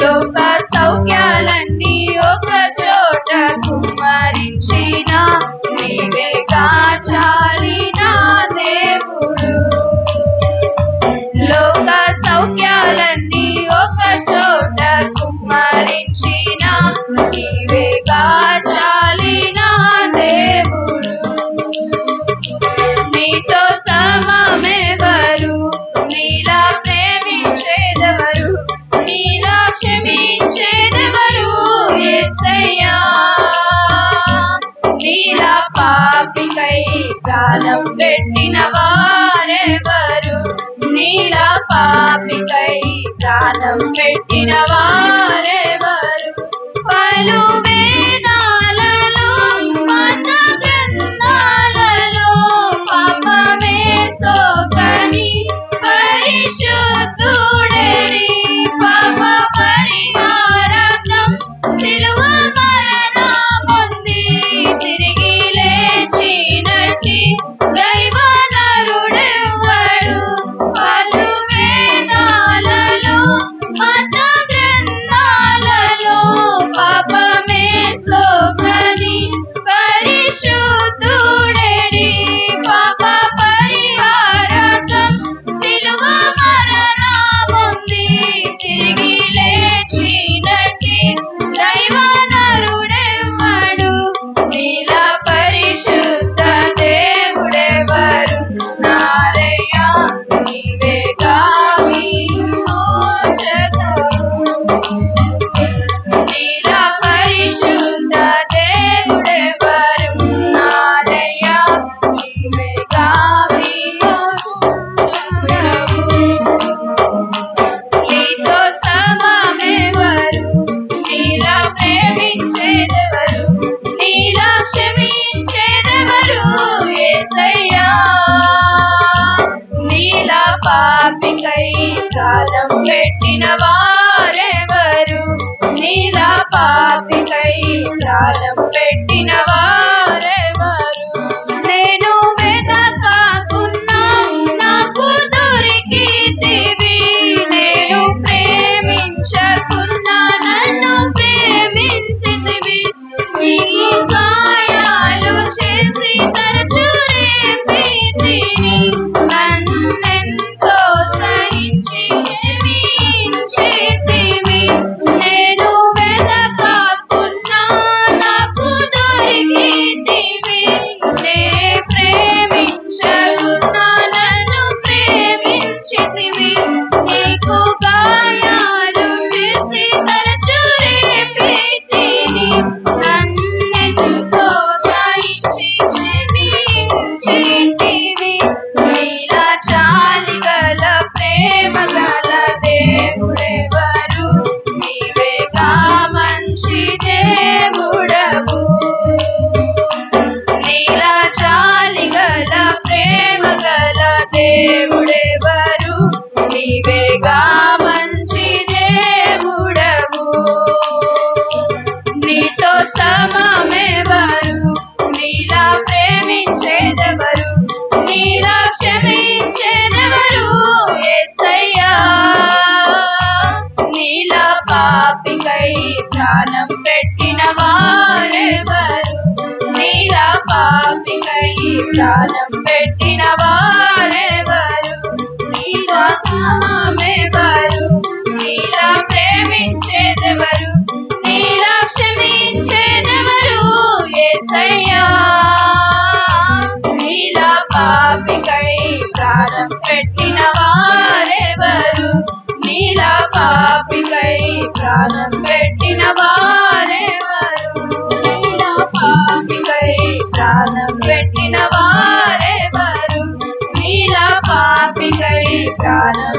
లోక సౌఖ్యాలన్నీ ఒక చోట కుమ్మరించిన. నీవేగా చాలిన దేవుడు. లోక సౌఖ్యాలన్నీ ఒక చోట కుమ్మరించిన. నీవేగా పాపికై ప్రాణం పెట్టిన వారెవరు? నీల పాపికై ప్రాణం పెట్టిన వారెవరు? పలు పాపికై కాలం పెట్టిన వారెవరు? నీలా పాపికై కాలం పెట్టిన వారు పాపికై ప్రాణం పెట్టిన వారెవరు? నీలా పాపికై ప్రాణం పెట్టిన వారెవరు? నీలా వరు నీలా ప్రేమించేదెవరు? నీలా క్షమించేదెవరు పాపికై ప్రాణం పెట్టిన వారెవరు? నీలా పాపికై ప్రాణం పెట్టిన వారెవరు? నీలా పాపికై ప్రాణం